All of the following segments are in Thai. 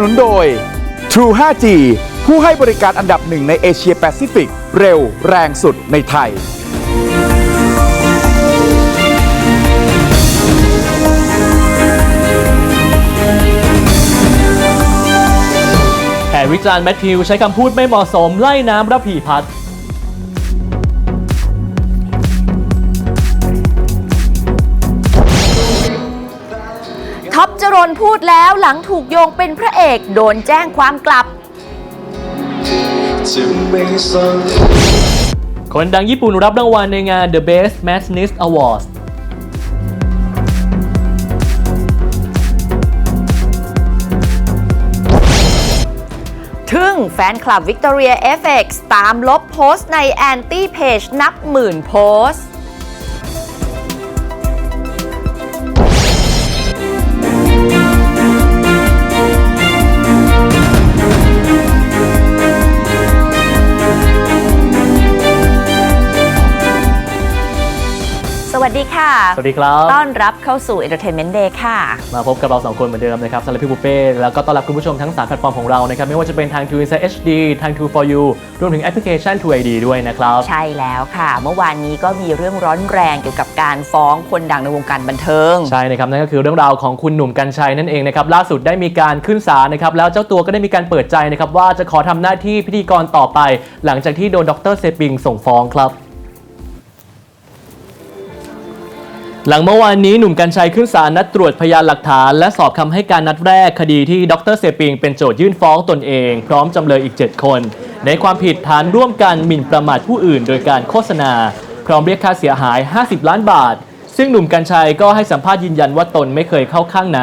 นุนโดย True 5G ผู้ให้บริการอันดับหนึ่งในเอเชียแปซิฟิก เร็วแรงสุดในไทย แผ่วิจารณ์แมทธิวใช้คำพูดไม่เหมาะสมไล่น้ำระพีพัฒน์ นพูดแล้วหลังถูกโยงเป็นพระเอกโดนแจ้งความกลับจะไม่สนคนดังญี่ปุ่นรับรางวัลในงาน The Best Matchness Awards ทึ่งแฟนคลับ Victoria FX ตามลบโพสต์ในแอนตี้เพจนับหมื่นโพสต์ ดีค่ะ สวัสดีครับ ต้อนรับเข้าสู่ Entertainment Day ค่ะ มาพบกับเราสองคนเหมือนเดิมนะครับสำหรับพี่บุฟเป้แล้วก็ต้อนรับคุณผู้ชมทั้ง 3 แพลตฟอร์มของเรานะครับ ไม่ว่าจะเป็นทาง True Insight HD ทาง True for You รวมถึงแอปพลิเคชัน True ID ด้วยนะครับ ใช่แล้วค่ะ เมื่อวานนี้ก็มีเรื่องร้อนแรงเกี่ยวกับการฟ้องคนดังในวงการบันเทิง ใช่นะครับ นั่นก็คือเรื่องราวของคุณหนุ่มกัญชัยนั่นเองนะครับล่าสุดได้มีการขึ้นศาลนะครับแล้วเจ้าตัวก็ได้มีการเปิดใจนะครับว่าจะขอทำหน้าที่พิธีกรต่อไป หลังจากที่โดนดรเซปิงส่งฟ้องครับ หลังเมื่อวานนี้หนุ่มกัญชัยขึ้นศาลนัดตรวจพยานหลักฐาน และสอบคำให้การนัดแรกคดีที่ดรเซปิงเป็นโจทยื่นฟ้องตนเอง พร้อมจำเลยอีก 7 คน ในความผิดฐานร่วมกันหมิ่นประมาทผู้อื่น โดยการโฆษณา พร้อมเรียกค่าเสียหาย 50 ล้านบาท ซึ่งหนุ่มกัญชัยก็ให้สัมภาษณ์ยืนยันว่าตนไม่เคยเข้าข้างไหน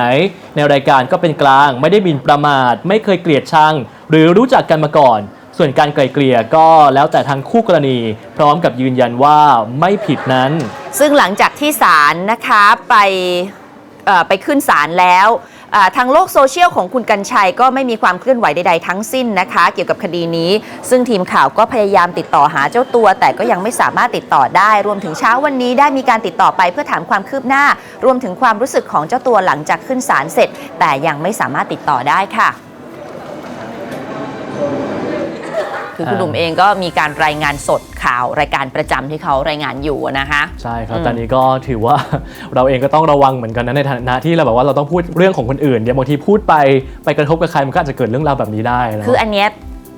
ในรายการก็เป็นกลางไม่ได้หมิ่นประมาท ไม่เคยเกลียดชัง หรือรู้จักกันมาก่อน ส่วนการไกลเกลี่ยก็แล้วแต่ทางคู่กรณี พร้อมกับยืนยันว่าไม่ผิดนั้น ซึ่งหลังจากที่ศาลนะคะไปไปขึ้นศาลแล้วทางโลกโซเชียลของคุณกัญชัยก็ไม่มีความเคลื่อนไหวใดๆทั้งสิ้นนะคะ เกี่ยวกับคดีนี้ ซึ่งทีมข่าวก็พยายามติดต่อหาเจ้าตัว แต่ก็ยังไม่สามารถติดต่อได้ รวมถึงเช้าวันนี้ได้มีการติดต่อไปเพื่อถามความคืบหน้า รวมถึงความรู้สึกของเจ้าตัวหลังจากขึ้นศาลเสร็จ แต่ยังไม่สามารถติดต่อได้ค่ะ คือคุณหนุ่มเองก็มีการรายงานสดข่าวรายการประจำที่เขารายงานอยู่นะคะใช่ครับอืมตอนนี้ก็ถือว่าเราเองก็ต้องระวังเหมือนกันนะในฐานะที่เราแบบว่าเราต้องพูดเรื่องของคนอื่นเนี่ยบางทีพูดไปไปกระทบกับใครมันก็อาจจะเกิดเรื่องราวแบบนี้ได้นะคืออันเนี้ย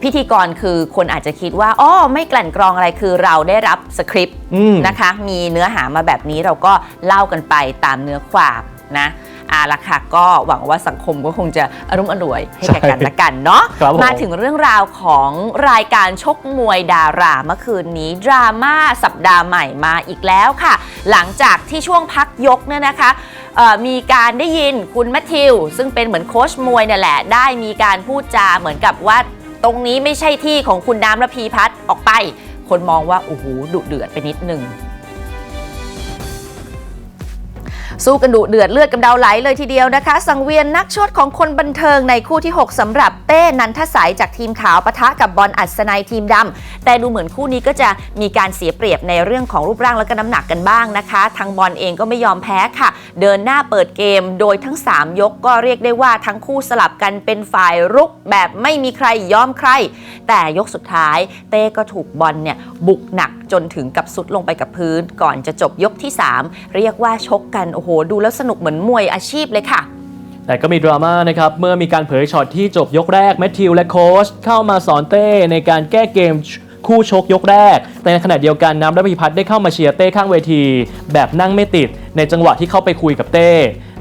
พิธีกรคือคนอาจจะคิดว่าอ๋อไม่กลั่นกรองอะไรคือเราได้รับสคริปต์อืมนะคะ มีเนื้อหามาแบบนี้เราก็เล่ากันไปตามเนื้อความนะ อาละค่ะก็หวังว่าสังคมก็คงจะอารมณ์อร่วยให้แก่กันละกันเนาะครับผม มาถึงเรื่องราวของรายการชกมวยดาราเมื่อคืนนี้ ดราม่าสัปดาห์ใหม่มาอีกแล้วค่ะ หลังจากที่ช่วงพักยกเนี่ยนะคะเอ่อมีการได้ยินคุณแมทธิว ซึ่งเป็นเหมือนโค้ชมวยเนี่ยแหละ ได้มีการพูดจาเหมือนกับว่า ตรงนี้ไม่ใช่ที่ของคุณน้ำระพีพัฒน์ออกไป คนมองว่าโอ้โหดุเดือดไปนิดหนึ่ง สู้กันดุเดือดเลือดกำเดาไหลเลยทีเดียวนะคะ สังเวียนนักชดของคนบันเทิงในคู่ที่ 6สำหรับเต้นันทสายจากทีมขาวปะทะกับบอลอัศนัยทีมดำแต่ดูเหมือนคู่นี้ก็จะมีการเสียเปรียบในเรื่องของรูปร่างและก็น้ำหนักกันบ้างนะคะ ทางบอลเองก็ไม่ยอมแพ้ค่ะ เดินหน้าเปิดเกมโดยทั้ง 3 ยกก็เรียกได้ว่าทั้งคู่สลับกันเป็นฝ่ายรุกแบบไม่มีใครยอมใคร แต่ยกสุดท้าย เต้ก็ถูกบอลเนี่ยบุกหนักจนถึงกับสุดลงไปกับพื้น ก่อนจะจบยกที่ 3 เรียกว่าชกกันโอ้โหดูแล้วสนุกเหมือนมวยอาชีพเลยค่ะ แต่ก็มีดราม่านะครับเมื่อมีการเผยช็อตที่จบยกแรกแมทธิวและโค้ชเข้ามาสอนเต้ในการแก้เกมคู่ชกยกแรก แต่ในขณะเดียวกันน้ำระพีพัฒน์ได้เข้ามาเชียร์เต้ข้างเวที แบบนั่งไม่ติด ในจังหวะที่เข้าไปคุยกับเต้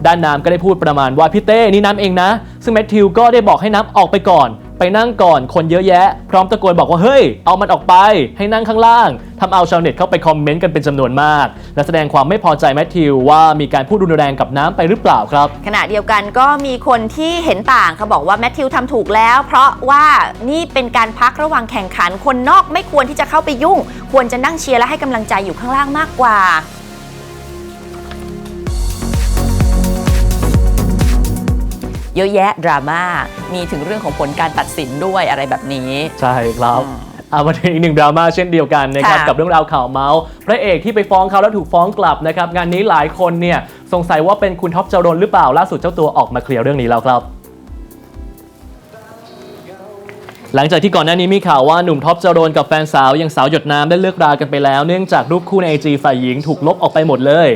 ด้านน้ำก็ได้พูดประมาณว่าพี่เต้นี่น้ำเองนะ ซึ่งแมทธิวก็ได้บอกให้น้ำออกไปก่อน ไปนั่งก่อนคนเยอะแยะ พร้อมตะโกนบอกว่าเฮ้ย เอามันออกไป ให้นั่งข้างล่างทำเอาชาวเน็ตเข้าไปคอมเมนต์กันเป็นจำนวนมาก และแสดงความไม่พอใจแมทธิวว่ามีการพูดรุนแรงกับน้ำไปหรือเปล่าครับ ขณะเดียวกันก็มีคนที่เห็นต่างเขาบอกว่าแมทธิวทำถูกแล้ว เพราะว่านี่เป็นการพักระหว่างแข่งขันคนนอกไม่ควรที่จะเข้าไปยุ่ง ควรจะนั่งเชียร์และให้กำลังใจอยู่ข้างล่างมากกว่า เยอะแยะดราม่ามีถึงเรื่องของผลการตัดสินด้วยอะไรแบบนี้ ใช่ครับอืมเอามาถึงอีกหนึ่งดราม่าเช่นเดียวกันนะครับค่ะกับเรื่องราวข่าวเมาส์พระเอกที่ไปฟ้องเขาแล้วถูกฟ้องกลับนะครับงานนี้หลายคนเนี่ยสงสัยว่าเป็นคุณท็อปจรนหรือเปล่าล่าสุดเจ้าตัวออกมาเคลียร์เรื่องนี้แล้วครับหลังจากที่ก่อนหน้านี้มีข่าวว่าหนุ่มท็อปจรนกับแฟนสาวอย่างสาวหยดน้ำได้เลิกรากันไปแล้ว เนื่องจากรูปคู่ในไอจีฝ่ายหญิงถูกลบออกไปหมดเลย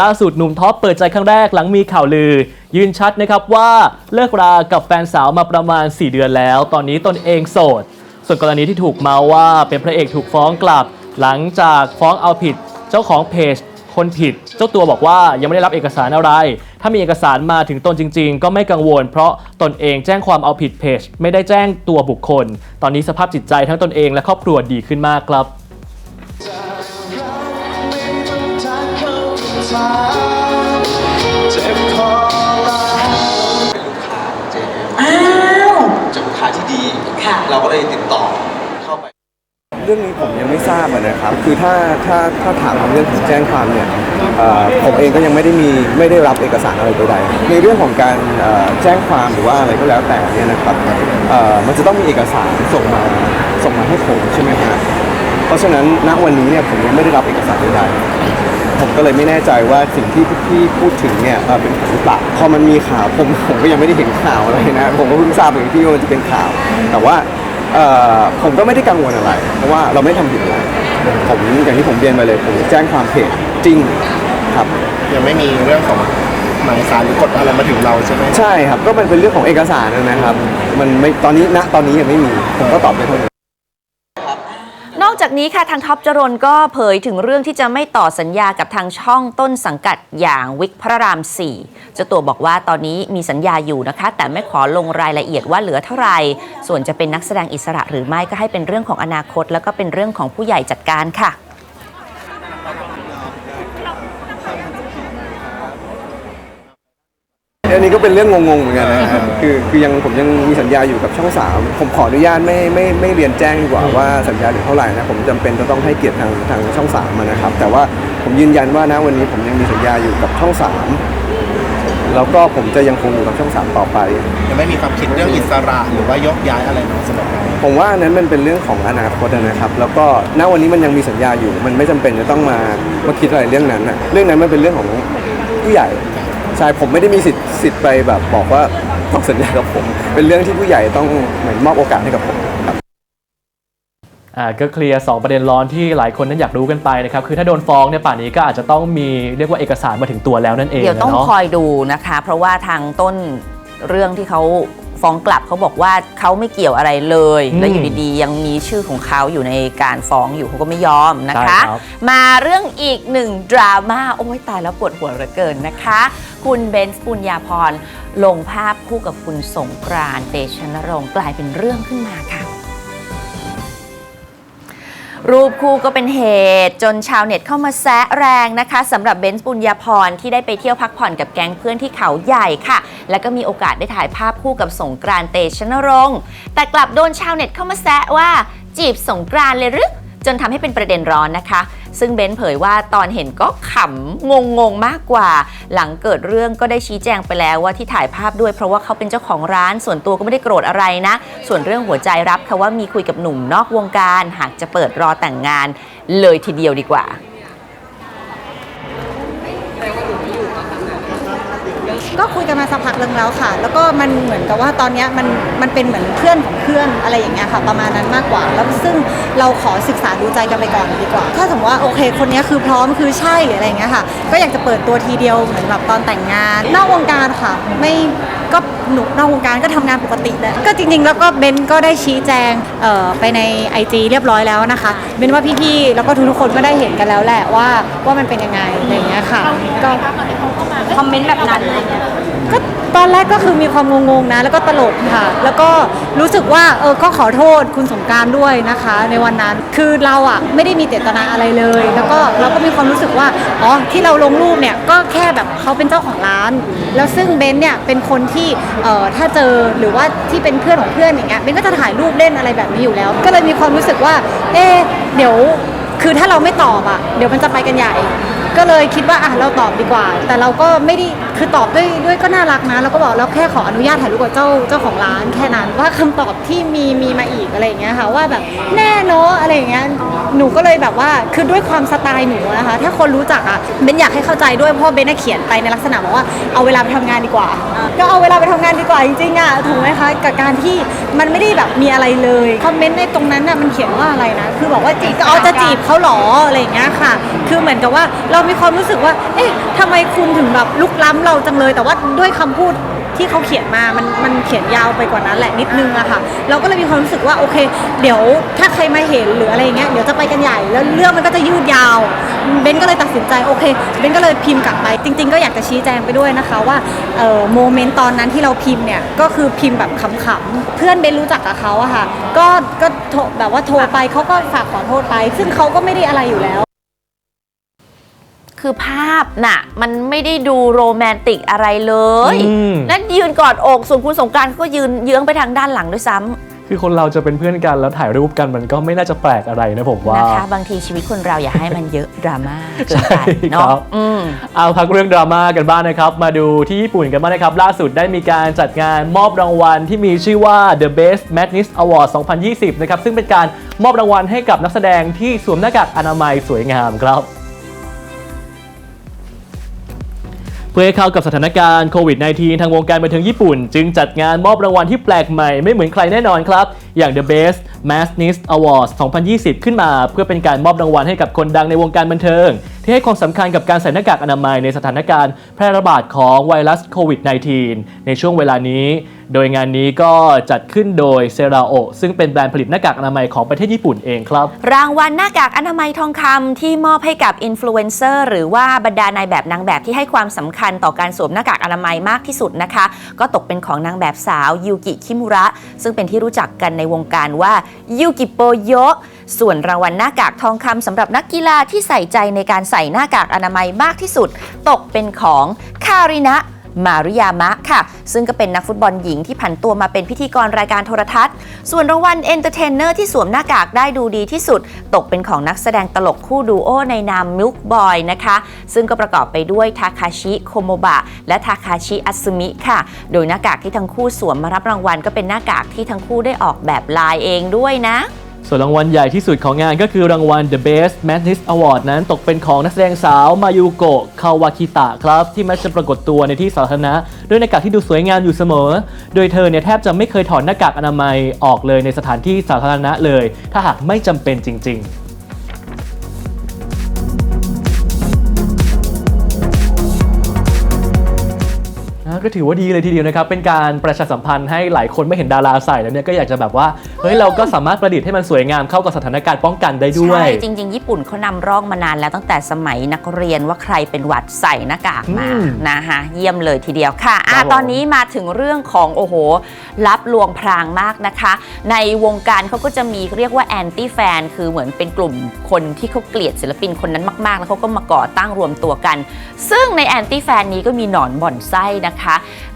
ล่าสุดหนุ่มท็อปเปิดใจครั้งแรกหลังมีข่าวลือ ยืนชัดนะครับว่าเลิกรากับแฟนสาวมาประมาณ 4 เดือนแล้ว ตอนนี้ตนเองโสด ส่วนกรณีที่ถูกเมาว่าเป็นพระเอกถูกฟ้องกลับ หลังจากฟ้องเอาผิด เจ้าของเพจ คนผิด เจ้าตัวบอกว่ายังไม่ได้รับเอกสารอะไร ถ้ามีเอกสารมาถึงตนจริง ๆ ก็ไม่กังวล เพราะตนเองแจ้งความเอาผิดเพจ ไม่ได้แจ้งตัวบุคคล ตอนนี้สภาพจิตใจทั้งตนเองและครอบครัวดีขึ้นมากครับ อ้าวจากลูกค้าที่ดี ค่ะ เราก็เลยติดต่อเข้าไป เรื่องนี้ผมยังไม่ทราบอะนะครับ คือถ้าถ้าถ้าถามเรื่องของแจ้งความเนี่ยเอ่อผมเองก็ยังไม่ได้มีไม่ได้รับเอกสารอะไรใดๆในเรื่องของการเอ่อแจ้งความหรือว่าอะไรก็แล้วแต่เนี่ยนะครับเอ่อมันจะต้องมีเอกสารส่งมาส่งมาให้ผมใช่ไหมฮะ เพราะฉะนั้นณวันนี้เนี่ยผมยังไม่ได้รับเอกสารใดๆผมก็เลยไม่แน่ใจว่าสิ่งที่พี่พูดถึงเนี่ยเอ่อเป็นของหรือเปล่าพอมันมีข่าวผมผมก็ยังไม่ได้เห็นข่าวอะไรนะผมก็เพิ่งทราบเองที่ว่ามันจะเป็นข่าว แต่ว่าเอ่อผมก็ไม่ได้กังวลอะไร เพราะว่าเราไม่ทำผิดอะไรผมอย่างที่ผมเรียนไปเลยผมแจ้งความเพจจริงครับ ยังไม่มีเรื่องของหมายสารหรือกฎอะไรมาถึงเราใช่ไหม ใช่ครับ ก็มันเป็นเรื่องของเอกสารนะครับ มันไม่ตอนนี้ณตอนนี้ยังไม่มี ผมก็ตอบไปเท่านี้น อกจากนี้ค่ะทางท็อปจรนก็เผยถึงเรื่องที่จะไม่ต่อสัญญากับทางช่องต้นสังกัดอย่างวิกพระราม 4 เจ้าตัวบอกว่าตอนนี้มีสัญญาอยู่นะคะ แต่ไม่ขอลงรายละเอียดว่าเหลือเท่าไหร่ส่วนจะเป็นนักแสดงอิสระหรือไม่ก็ให้เป็นเรื่องของอนาคต แล้วก็เป็นเรื่องของผู้ใหญ่จัดการค่ะ อันนี้ก็เป็นเรื่องงงๆเหมือนกันนะครับคือคือยังผมยังมีสัญญาอยู่กับช่องสามผมขออนุญาตไม่ไม่ไม่เรียนแจ้งดีกว่าว่าสัญญาเหลือเท่าไหร่นะผมจำเป็นจะต้องให้เกียรติทางทางช่องสามอะนะครับ แต่ว่าผมยืนยันว่านะวันนี้ผมยังมีสัญญาอยู่กับช่องสามแล้วก็ผมจะยังคงอยู่กับช่องสามต่อไป ยังไม่มีความคิดเรื่องอิสระหรือว่ายกย้ายอะไรเนาะสำหรับเราผมว่าอันนั้นมันเป็นเรื่องของอนาคตนะครับ แล้วก็ณวันนี้มันยังมีสัญญาอยู่ มันไม่จำเป็นจะต้องมามาคิดอะไรเรื่องนั้นนะเรื่องนั้นมันเป็นเรื่องของผู้ใหญ่ ใช่ผมไม่ได้มีสิทธิ์สิทธิ์ไปแบบบอกว่าต้องสัญญากับผม เป็นเรื่องที่ผู้ใหญ่ต้องเหมือนมอบโอกาสให้กับผมครับ อ่าก็เคลียร์2ประเด็นร้อนที่หลายคนนั้นอยากรู้กันไปนะครับ คือถ้าโดนฟ้องเนี่ยป่านนี้ก็อาจจะต้องมีเรียกว่าเอกสารมาถึงตัวแล้วนั่นเองเดี๋ยวต้องนะเนาะ คอยดูนะคะ เพราะว่าทางต้นเรื่องที่เขา ฟ้องกลับเขาบอกว่าเขาไม่เกี่ยวอะไรเลยอืมและอยู่ดีๆ ยังมีชื่อของเขาอยู่ในการฟ้องอยู่เขาก็ไม่ยอมนะคะใช่ครับมาเรื่องอีกหนึ่งดราม่าโอ้ยตายแล้วปวดหัวเหลือเกินนะคะ คุณเบนซ์ปุญญาพรลงภาพคู่กับคุณสงกรานต์เตชะนรงค์กลายเป็นเรื่องขึ้นมาค่ะ รูปคู่ก็เป็นเหตุ จนชาวเน็ตเข้ามาแซะแรงนะคะสำหรับเบนซ์ปุญญาพรที่ได้ไปเที่ยวพักผ่อนกับแก๊งเพื่อนที่เขาใหญ่ค่ะ แล้วก็มีโอกาสได้ถ่ายภาพคู่กับสงกรานเตชนรงค์แต่กลับโดนชาวเน็ตเข้ามาแซะว่าจีบสงกรานเลยหรือ จนทำให้เป็นประเด็นร้อนนะคะ ซึ่งเบนซ์เผยว่าตอนเห็นก็ขำงงงมากกว่า หลังเกิดเรื่องก็ได้ชี้แจงไปแล้วว่าที่ถ่ายภาพด้วยเพราะว่าเขาเป็นเจ้าของร้าน ส่วนตัวก็ไม่ได้โกรธอะไรนะ ส่วนเรื่องหัวใจรับค่ะว่ามีคุยกับหนุ่มนอกวงการ หากจะเปิดรอแต่งงานเลยทีเดียวดีกว่า ก็คุยกันมาสักพักหนึงแล้วค่ะ แล้วก็มันเหมือนกับว่าตอนเนี้ยมันมันเป็นเหมือนเพื่อนของเพื่อนอะไรอย่างเงี้ยค่ะ ประมาณนั้นมากกว่า แล้วซึ่งเราขอศึกษาดูใจกันไปก่อนดีกว่า ถ้าสมมติว่าโอเค คนเนี้ยคือพร้อมคือใช่ออะไรอย่างเงี้ยค่ะ ก็อยากจะเปิดตัวทีเดียวเหมือนแบบตอนแต่งงาน นอกวงการค่ะ ไม่ก็ หนุนอกวงการก็ทำงานปกติแหละก็จริงๆ แล้วก็เบนก็ได้ชี้แจงเอ่อไปใน IG เรียบร้อยแล้วนะคะเบนว่าพี่ๆแล้วก็ทุกๆคนก็ได้เห็นกันแล้วแหละว่าว่ามันเป็นยังไงอะไรอย่างเงี้ยค่ะก็คอมเมนต์แบบนั้นอะไรเงี้ยก็ตอนแรกก็คือมีความงงๆนะ แล้วก็ตลกค่ะ แล้วก็รู้สึกว่าเออก็ขอโทษคุณสงกรารด้วยนะคะ ในวันนั้นคือเราอะไม่ได้มีเจตนาอะไรเลย แล้วก็เราก็มีความรู้สึกว่าอ๋อที่เราลงรูปเนี่ยก็แค่แบบเขาเป็นเจ้าของร้าน แล้วซึ่งเบนซ์เนี่ยเป็นคนที่เอ่อถ้าเจอหรือว่าที่เป็นเพื่อนของเพื่อนอย่างเงี้ยเบนก็จะถ่ายรูปเล่นอะไรแบบนี้อยู่แล้ว ก็เลยมีความรู้สึกว่า เอ๊ะเดี๋ยวคือถ้าเราไม่ตอบอะเดี๋ยวมันจะไปกันใหญ่ ก็เลยคิดว่าอะเราตอบดีกว่า แต่เราก็ไม่ได้ คือตอบด้วยด้วยก็น่ารักนะ แล้วก็บอกแล้วแค่ขออนุญาตถ่ายรูปกับเจ้าเจ้าของร้านแค่นั้นว่าคำตอบที่มีมีมาอีกอะไรอย่างเงี้ยค่ะว่าแบบแน่เนอะอะไรอย่างเงี้ยหนูก็เลยแบบว่าคือด้วยความสไตล์หนูนะคะ ถ้าคนรู้จักอะเบนอยากให้เข้าใจด้วยเพราะเบนเขียนไปในลักษณะบอกว่าเอาเวลาไปทำงานดีกว่า ก็เอาเวลาไปทำงานดีกว่าจริงๆอะถูกไหมคะกับการที่มันไม่ได้แบบมีอะไรเลยคอมเมนต์ในตรงนั้นน่ะมันเขียนว่าอะไรนะคือบอกว่าจีบเอาจะจีบเขาหรออะไรอย่างเงี้ยค่ะ คือเหมือนกับว่าเรามีความรู้สึกว่าเอ๊ะทำไมคุณถึงแบบลุกล้ำเราจังเลยแต่ว่าด้วยคำพูดที่เขาเขียนมา มันมันเขียนยาวไปกว่านั้นแหละนิดนึงอะค่ะ เราก็เลยมีความรู้สึกว่าโอเค เดี๋ยวถ้าใครมาเห็นหรืออะไรอย่างเงี้ยเดี๋ยวจะไปกันใหญ่แล้วเรื่องมันก็จะยืดยาวเบนก็เลยตัดสินใจโอเคเบนก็เลยพิมพ์กลับไป จริง ๆ ก็อยากจะชี้แจงไปด้วยนะคะว่าโมเมนต์ตอนนั้นที่เราพิมพ์เนี่ยก็คือพิมพ์แบบขำๆเพื่อนเบนรู้จักกับเขาอะค่ะก็ก็โทรแบบว่าโทรไปเขาก็ฝากขอโทษไป ซึ่งเขาก็ไม่ได้อะไรอยู่แล้ว คือภาพน่ะ มันไม่ได้ดูโรแมนติกอะไรเลย อืม นั่นยืนกอดอกส่วนคุณสงกรานต์ก็ยืนเยื้องไปทางด้านหลังด้วยซ้ำ คือคนเราจะเป็นเพื่อนกันแล้วถ่ายรูปกันมันก็ไม่น่าจะแปลกอะไรนะผมว่า นะคะบางทีชีวิตคนเราอย่าให้มันเยอะ ดราม่าเกินไปใช่ครัเนาะบ อืม เอาพักเรื่องดราม่ากันบ้างนะครับ มาดูที่ญี่ปุ่นกันบ้างนะครับ ล่าสุดได้มีการจัดงานมอบรางวัลที่มีชื่อว่า The Best Madness Award 2020 นะครับ ซึ่งเป็นการมอบรางวัลให้กับนักแสดงที่สวมหน้ากากอนามัยสวยงามครับ เพื่อให้เข้ากับสถานการณ์โควิด -19 ทางวงการบันเทิงญี่ปุ่น จึงจัดงานมอบรางวัลที่แปลกใหม่ไม่เหมือนใครแน่นอนครับ อย่าง The Best Masnist Awards 2020 ขึ้นมา เพื่อเป็นการมอบรางวัลให้กับคนดังในวงการบันเทิง ที่ให้ความสำคัญกับการใส่หน้ากากอนามัยในสถานการณ์แพร่ระบาดของไวรัสโควิด -19 ในช่วงเวลานี้ โดยงานนี้ก็จัดขึ้นโดยเซราโอซึ่งเป็นแบรนด์ผลิตหน้ากากอนามัยของประเทศญี่ปุ่นเองครับ รางวัลหน้ากากอนามัยทองคำที่มอบให้กับอินฟลูเอนเซอร์หรือว่าบรรดานายแบบนางแบบที่ให้ความสำคัญต่อการสวมหน้ากากอนามัยมากที่สุดนะคะ ก็ตกเป็นของนางแบบสาวยูกิคิมุระ ซึ่งเป็นที่รู้จักกันในวงการว่ายูกิโปโยะส่วนรางวัลหน้ากากทองคำสำหรับนักกีฬาที่ใส่ใจในการใส่หน้ากากอนามัยมากที่สุด ตกเป็นของคารินะ มาริยามะค่ะ ซึ่งก็เป็นนักฟุตบอลหญิงที่ผันตัวมาเป็นพิธีกรรายการโทรทัศน์ ส่วนรางวัลเอนเตอร์เทนเนอร์ที่สวมหน้ากากได้ดูดีที่สุด ตกเป็นของนักแสดงตลกคู่ดูโอในนามมิลค์บอยนะคะ ซึ่งก็ประกอบไปด้วยทาคาชิโคโมบะและทาคาชิอัสึมิค่ะ โดยหน้ากากที่ทั้งคู่สวมมารับรางวัลก็เป็นหน้ากากที่ทั้งคู่ได้ออกแบบลายเองด้วยนะ ส่วนรางวัลใหญ่ที่สุดของงานก็คือรางวัล The Best Madness Award นั้นตกเป็นของนักแสดงสาวมายูโกะคาวาคิตะครับ ที่มักจะปรากฏตัวในที่สาธารณะ ด้วยหน้ากากที่ดูสวยงามอยู่เสมอ โดยเธอเนี่ยแทบจะไม่เคยถอดหน้ากากอนามัยออกเลยในสถานที่สาธารณะเลย ถ้าหากไม่จำเป็นจริง ๆ ก็ถือว่าดีเลยทีเดียวนะครับ เป็นการประชาสัมพันธ์ให้หลายคนไม่เห็นดาราใส่แล้วเนี่ยก็อยากจะแบบว่า เฮ้ย เราก็สามารถประดิษฐ์ให้มันสวยงามเข้ากับสถานการณ์ป้องกันได้ด้วย ใช่ จริง ๆ ญี่ปุ่นเขานำร่องมานานแล้วตั้งแต่สมัยนักเรียนว่าใครเป็นหวัดใส่หน้ากากมาอืมนะคะเยี่ยมเลยทีเดียวค่ะอะ ครับผม ตอนนี้มาถึงเรื่องของโอ้โห รับลวงพรางมากนะคะ ในวงการเขาก็จะมีเรียกว่าแอนตี้แฟนคือเหมือนเป็นกลุ่มคนที่เขาเกลียดศิลปินคนนั้นมาก ๆ แล้วเขาก็มาก่อตั้งรวมตัวกัน ซึ่งในแอนตี้แฟนนี้ก็มีหนอนบ่อนไส้นะคะ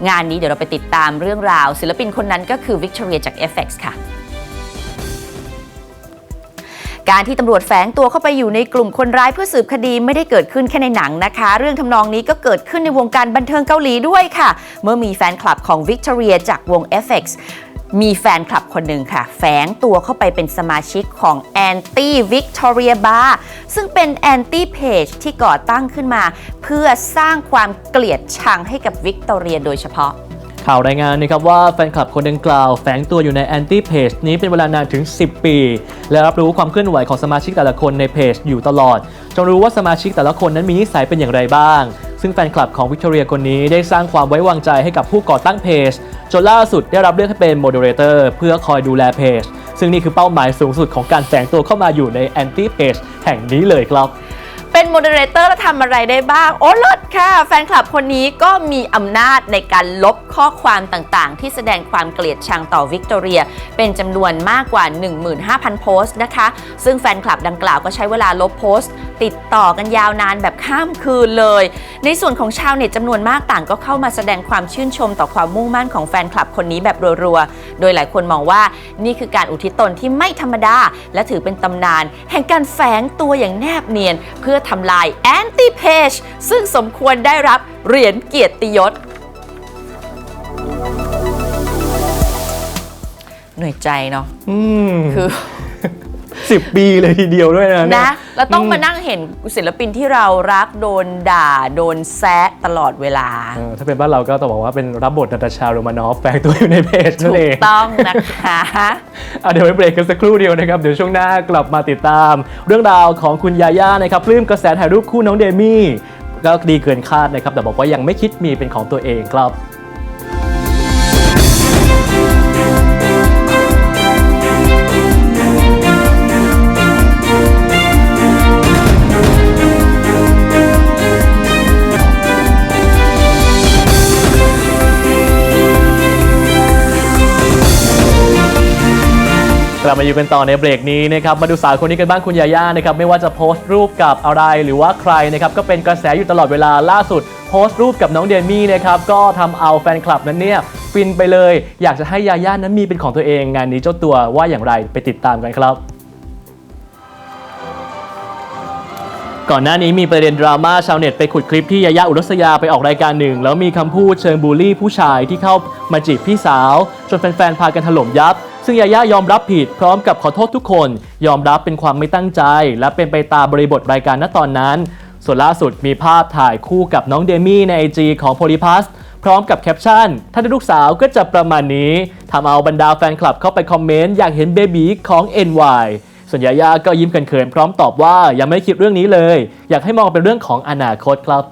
งานนี้เดี๋ยวเราไปติดตามเรื่องราว ศิลปินคนนั้นก็คือวิกตอเรียจาก FX ค่ะการที่ตำรวจแฝงตัวเข้าไปอยู่ในกลุ่มคนร้ายเพื่อสืบคดีไม่ได้เกิดขึ้นแค่ในหนังนะคะ เรื่องทำนองนี้ก็เกิดขึ้นในวงการบันเทิงเกาหลีด้วยค่ะ เมื่อมีแฟนคลับของวิกตอเรียจากวง FX มีแฟนคลับคนหนึ่งค่ะ แฝงตัวเข้าไปเป็นสมาชิกของ Anti Victoria Bar ซึ่งเป็น Anti Page ที่ก่อตั้งขึ้นมา เพื่อสร้างความเกลียดชังให้กับวิกตอเรียโดยเฉพาะ ข่าวรายงานนะครับว่าแฟนคลับคนดังกล่าวแฝงตัวอยู่ในแอนตี้เพจนี้เป็นเวลานานถึง 10 ปี และรับรู้ความเคลื่อนไหวของสมาชิกแต่ละคนในเพจอยู่ตลอดจนรู้ว่าสมาชิกแต่ละคนนั้นมีนิสัยเป็นอย่างไรบ้าง ซึ่งแฟนคลับของวิกตอเรียคนนี้ได้สร้างความไว้วางใจให้กับผู้ก่อตั้งเพจจนล่าสุดได้รับเลือกให้เป็นโมเดเลเตอร์เพื่อคอยดูแลเพจซึ่งนี่คือเป้าหมายสูงสุดของการแฝงตัวเข้ามาอยู่ในแอนตี้เพจแห่งนี้เลยครับ เป็นโมเดเลเตอร์แล้วทำอะไรได้บ้าง โอ้เลิศค่ะ แฟนคลับคนนี้ก็มีอำนาจในการลบข้อความต่างๆ ที่แสดงความเกลียดชังต่อวิกตอเรีย เป็นจำนวนมากกว่า 15,000 โพสต์นะคะ ซึ่งแฟนคลับดังกล่าวก็ใช้เวลาลบโพสต์ ติดต่อกันยาวนานแบบข้ามคืนเลย ในส่วนของชาวเน็ตจำนวนมากต่างก็เข้ามาแสดงความชื่นชมต่อความมุ่งมั่นของแฟนคลับคนนี้แบบรัวๆ โดยหลายคนมองว่านี่คือการอุทิศตนที่ไม่ธรรมดา และถือเป็นตำนาน แห่งการแฝงตัวอย่างแนบเนียนเพื่อทำลายแอนตี้เพจซึ่งสมควรได้รับเหรียญเกียรติยศเหนื่อยใจเนาะอืมคือ สิบปีเลยทีเดียวด้วยนะเนี่ยนะแล้วต้องมานั่งเห็นศิลปินที่เรารักโดนด่า โดนแซะตลอดเวลาเออถ้าเป็นบ้านเราก็ต้องบอกว่าเป็นรับบทนาตาชาโรมานอฟแฝงตัวอยู่ในเพจนั่ถูนเอกงต้องนะคะอะเดี๋ยวไปเบรกกันสักครู่เดียวนะครับ เดี๋ยวช่วงหน้ากลับมาติดตาม เรื่องราวของคุณยาย่านะครับปลื้มกระแสถ่ายรูปคู่น้องเดมี่ก็ดีเกินคาดนะครับแต่บอกว่ายังไม่คิดมีเป็นของตัวเองครับ กลับมาอยู่กันต่อในเบรกนี้นะครับมาดูสาวคนนี้กันบ้างคุณยาย่านะครับไม่ว่าจะโพสต์รูปกับอะไรหรือว่าใครนะครับก็เป็นกระแสอยู่ตลอดเวลาล่าสุดโพสต์รูปกับน้องเดมี่นะครับก็ทำเอาแฟนคลับนั้นเนี่ยฟินไปเลย อยากจะให้ยาย่านั้นมีเป็นของตัวเองงานนี้เจ้าตัวว่าอย่างไรไปติดตามกันครับก่อนหน้านี้มีประเด็นดราม่าชาวเน็ตไปขุดคลิปที่ยายาอุรัสยาไปออกรายการหนึ่ง แล้วมีคำพูดเชิงบูลลี่ผู้ชายที่เข้ามาจีบพี่สาว จนแฟนๆ พากันถล่มยับ ซึ่งยาย่ายอมรับผิดพร้อมกับขอโทษทุกคน ยอมรับเป็นความไม่ตั้งใจ และเป็นไปตามบริบทรายการณตอนนั้น ส่วนล่าสุดมีภาพถ่ายคู่กับน้องเดมี่ในไอจีของโพลิพัสพร้อมกับแคปชั่น ถ้าได้ลูกสาวก็จะประมาณนี้ทำเอาบรรดาแฟนคลับเข้าไปคอมเมนต์อยากเห็นเบบีของ NY ส่วนยาย่าก็ยิ้มเขินๆพร้อมตอบว่ายังไม่คิดเรื่องนี้เลย อยากให้มองเป็นเรื่องของอนาคตครับ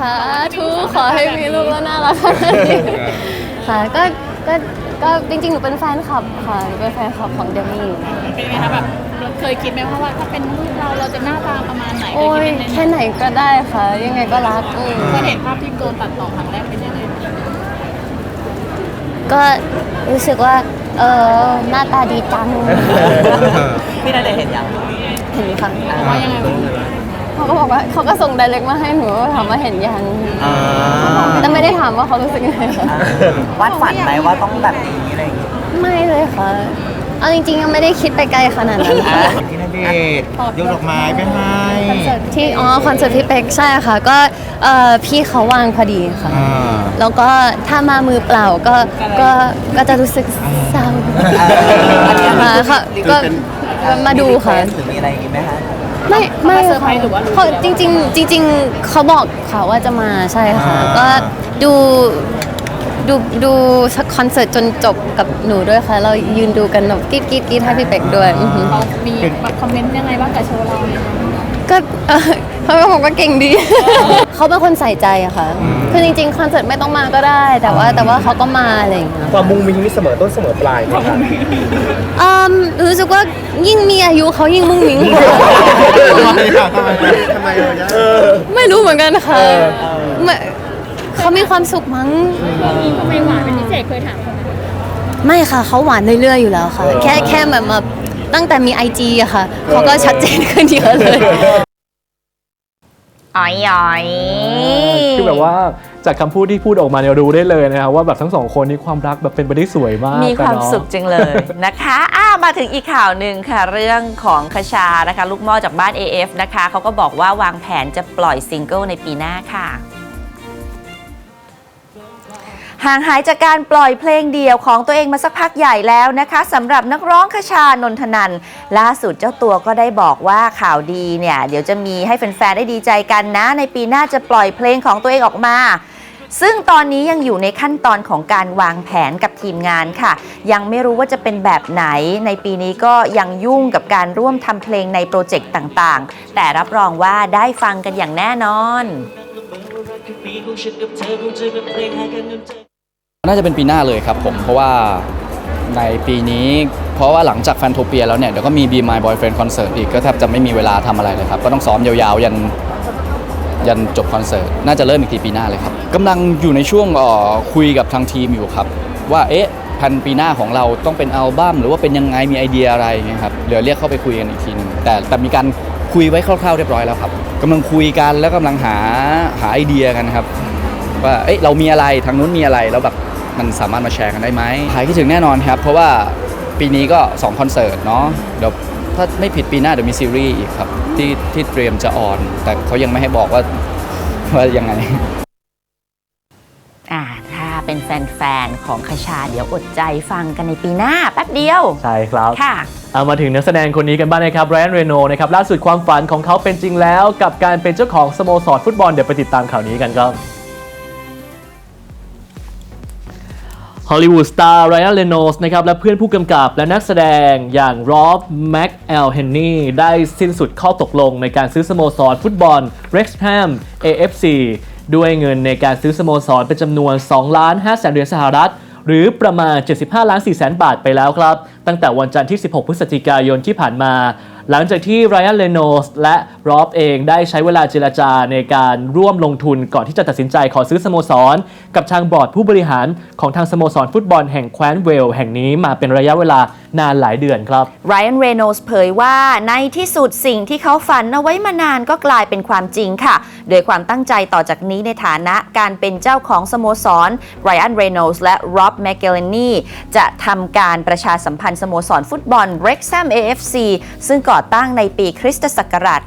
สาธุขอให้มีลูกแล้วน่ารักขนาดนี้ค่ะก็ก็ก็จริงๆหนูเป็นแฟนคลับค่ะหนูเป็นแฟนคลับของเดมี่อยู่แล้วเป็นไงคะแบบเราเคยคิดไหมว่าว่าถ้าเป็นลูกเราเราจะหน้าตาประมาณไหนโอ้ยเคยคิดไหมแค่ไหนก็ได้ค่ะ ยังไงก็รักอืมเคยเห็นภาพที่โดนตัดต่อครั้งแรกเป็นยังไงก็รู้สึกว่า เออหน้าตาดีจัง พี่น่าจะเห็นยังเห็นค่ะว่ายังไงบ้าง เขาก็บอกว่าเขาก็ส่งไดเรกมาให้หนูถามว่าเห็นยังแต่ไม่ได้ถามว่าเขารู้สึกยังไงค่ะวาดฝันไหมว่าต้องแบบนี้อะไรอย่างเงี้ยไม่เลยค่ะเอาจริงๆยังไม่ได้คิดไปไกลขนาดนั้นค่ะพี่ณเดชน์ยกดอกไม้ไปให้คอนเสิร์ตที่อ๋อคอนเสิร์ตพี่เป็กใช่ค่ะ ก็เอ่อพี่เขาวางพอดีค่ะ อ่า แล้วก็ถ้ามามือเปล่าก็ก็ก็จะรู้สึกเศร้ามาค่ะก็มาดูค่ะ หรือมีอะไรอย่างงี้ไหมคะ ไม่ไม่ค่ะเขาจริง ๆ จริง ๆ เขาบอกค่ะว่าจะมาใช่ค่ะก็ดูดูดูสักคอนเสิร์ตจนจบกับหนูด้วยค่ะ เรายืนดูกันแบบกรีดกรีดกรีดให้พี่เป็กด้วยอือหือเขามีแบบคอมเมนต์ยังไงบ้างกับโชว์เราเนี่ยก็เอ่อ เขาก็บอกว่าเก่งดี เขาเป็นคนใส่ใจอะค่ะ คือจริงๆคอนเสิร์ตไม่ต้องมาก็ได้ แต่ว่าแต่ว่าเขาก็มาอะไรอย่างเงี้ยความมุงมิงนี่เสมอต้นเสมอปลายไหมครับอืมรู้สึกว่ายิ่งมีอายุเขายิ่งมุ่งมิ้งกว่าทำไมอะทำไมอะทำไมอะไม่รู้เหมือนกันค่ะไม่เขามีความสุขมั้งทำไมหวานเป็นพิเศษเคยถามเขาไหมไม่ค่ะเขาหวานเรื่อยๆอยู่แล้วค่ะ แค่แค่แบบมาตั้งแต่มีไอจีอะค่ะเขาก็ชัดเจนขึ้นเยอะเลย อ๋อยอ๋อยคือแบบว่าจากคำพูดที่พูดออกมาเนี่ยรู้ได้เลยนะครับว่าแบบทั้งสองคนนี้ความรักแบบเป็นไปได้สวยมากมีความอะเนะสุขจังเลยนะคะอ่ามาถึงอีกข่าวหนึ่งค่ะ เรื่องของคชานะคะ ลูกหม่อจากบ้าน AF นะคะเขาก็บอกว่าวางแผนจะปล่อยซิงเกิลในปีหน้าค่ะ ห่างหายจากการปล่อยเพลงเดี่ยวของตัวเองมาสักพักใหญ่แล้วนะคะสำหรับนักร้องคชานนทนันล่าสุดเจ้าตัวก็ได้บอกว่าข่าวดีเนี่ยเดี๋ยวจะมีให้แฟนๆได้ดีใจกันนะ ในปีหน้าจะปล่อยเพลงของตัวเองออกมา ซึ่งตอนนี้ยังอยู่ในขั้นตอนของการวางแผนกับทีมงานค่ะ ยังไม่รู้ว่าจะเป็นแบบไหน ในปีนี้ก็ยังยุ่งกับการร่วมทำเพลงในโปรเจกต์ต่างๆ แต่รับรองว่าได้ฟังกันอย่างแน่นอน น่าจะเป็นปีหน้าเลยครับผม เพราะว่าในปีนี้ เพราะว่าหลังจากแฟนโทเปียแล้วเนี่ย เดี๋ยวก็มี Be My Boyfriend Concert อีกก็แทบจะไม่มีเวลาทำอะไรเลยครับ ก็ต้องซ้อมยาวๆ ยันยันจบคอนเสิร์ต น่าจะเริ่มอีกทีปีหน้าเลยครับกำลังอยู่ในช่วงเอ่อคุยกับทางทีมอยู่ครับ ว่าเอ๊ะแผนปีหน้าของเราต้องเป็นอัลบั้มหรือว่าเป็นยังไงมีไอเดียอะไรเงี้ยครับเดี๋ยวเรียกเข้าไปคุยกันอีกทีหนึงแต่แต่มีการคุยไว้คร่าวๆเรียบร้อยแล้วครับกำลังคุยกันแล้วกำลังหาหาไอเดียกันครับ ว่า เอ้ยเรามีอะไร ทางนู้นมีอะไร แล้วแบบ มันสามารถมาแชร์กันได้ไหมหายคิดถึงแน่นอนครับ เพราะว่าปีนี้ก็2คอนเสิร์ตเนาะเดี๋ยวถ้าไม่ผิดปีหน้าเดี๋ยวมีซีรีส์อีกครับที่ที่เตรียมจะออน แต่เขายังไม่ให้บอกว่าว่ายังไงอ่าถ้าเป็นแฟนๆของคชาเดี๋ยวอดใจฟังกันในปีหน้าแป๊บเดียว ใช่ครับค่ะ เอามาถึงนักแสดงคนนี้กันบ้างนะครับไรอันเรโนนะครับล่าสุดความฝันของเขาเป็นจริงแล้ว กับการเป็นเจ้าของสโมสรฟุตบอลเดี๋ยวไปติดตามข่าวนี้กันครับ ฮอลลีวูดสตาร์ไรอันเรโนสนะครับและเพื่อนผู้กำกับและนักแสดงอย่างรอบแม็กแอลเฮนนี่ได้สิ้นสุดข้อตกลงในการซื้อสโมสรฟุตบอล r e x h a m AFC ด้วยเงินในการซื้อสโมสรเป็นจำนวน 2 ล้าน5แสนเหรียญสหรัฐ หรือประมาณ 75 ล้าน4แสนบาทไปแล้วครับ ตั้งแต่วันจันทร์ที่ 16 พฤศจิกายนที่ผ่านมา หลังจากที่ไรอันเลโนสและรอบเองได้ใช้เวลาเจรจาในการร่วมลงทุนก่อนที่จะตัดสินใจขอซื้อสโมสร กับทางบอร์ดผู้บริหารของทางสโมสรฟุตบอลแห่งแคว้นเวลแห่งนี้มาเป็นระยะเวลา นานหลายเดือนครับไรอันเรโนสเผยว่าในที่สุดสิ่งที่เขาฝันเอาไว้มานานก็กลายเป็นความจริงค่ะ โดยความตั้งใจต่อจากนี้ในฐานะการเป็นเจ้าของสโมสรไรอันเรโนสและร็อบแมกเกลนีจะทำการประชาสัมพันธ์สโมสรฟุตบอล r e x h a m AFC ซึ่งก่อตั้งในปีคริสตศักราช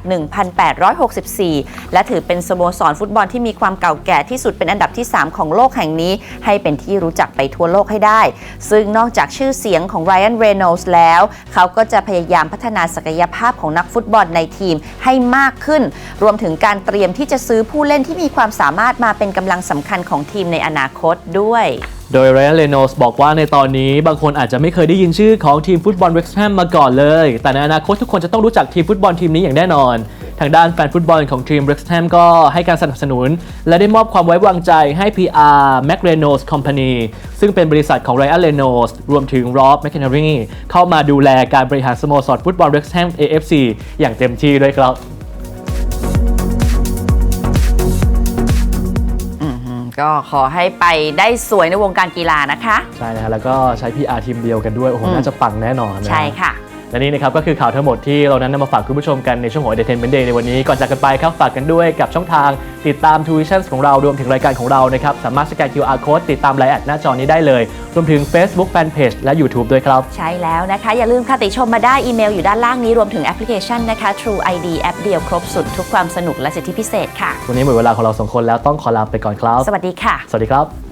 1864 และถือเป็นสโมสรฟุตบอลที่มีความเก่าแก่ที่สุดเป็นอันดับที่ 3 ของโลกแห่งนี้ ให้เป็นที่รู้จักไปทั่วโลกให้ได้ ซึ่งนอกจากชื่อเสียงของไรอันเรโนสแล้ว เขาก็จะพยายามพัฒนาศักยภาพของนักฟุตบอลในทีมให้มากขึ้น รวมถึงการเตรียมที่จะซื้อผู้เล่นที่มีความสามารถมาเป็นกำลังสำคัญของทีมในอนาคตด้วยโดยไรอันเลโนสบอกว่าในตอนนี้บางคนอาจจะไม่เคยได้ยินชื่อของทีมฟุตบอลเวสต์แฮมมาก่อนเลย แต่ในอนาคตทุกคนจะต้องรู้จักทีมฟุตบอลทีมนี้อย่างแน่นอน ทางด้านแฟนฟุตบอลของทีมเว็กซ์แฮมก็ให้การสนับสนุน และได้มอบความไว้วางใจให้ PR Mac Reynolds Company ซึ่งเป็นบริษัทของไรอันเลโนสรวมถึง Rob McHenry เข้ามาดูแลการบริหารสโมสรฟุตบอลเว็กซ์แฮม AFC อย่างเต็มที่ด้วยครับอืมก็ขอให้ไปได้สวยในวงการกีฬานะคะ ใช่นะฮะแล้วก็ใช้ PR ทีมเดียวกันด้วย โอ้โห น่าจะปังแน่นอนนะใช่ค่ะ และนี่นะครับก็คือข่าวทั้งหมดที่เรานั้นนำมาฝากคุณผู้ชมกันในช่วงของ Entertainment Day ในวันนี้ก่อนจากกันไปครับฝากกันด้วยกับช่องทางติดตาม t u i t i o n ของเรารวมถึงรายการของเรานะครับสามารถสแกน QR Code ติดตามไลน์แอดหน้าจอนี้ได้เลย รวมถึง Facebook Fanpage และ YouTube ด้วยครับ ใช่แล้วนะคะ อย่าลืมค่ะติชมมาได้อีเมลอยู่ด้านล่างนี้รวมถึงแอปพลิเคชันนะคะ True ID แอปเดียวครบสุดทุกความสนุกและสิทธิพิเศษค่ะวันนี้หมดเวลาของเราสองคนแล้วต้องขอลาไปก่อนครับ สวัสดีค่ะ สวัสดีครับ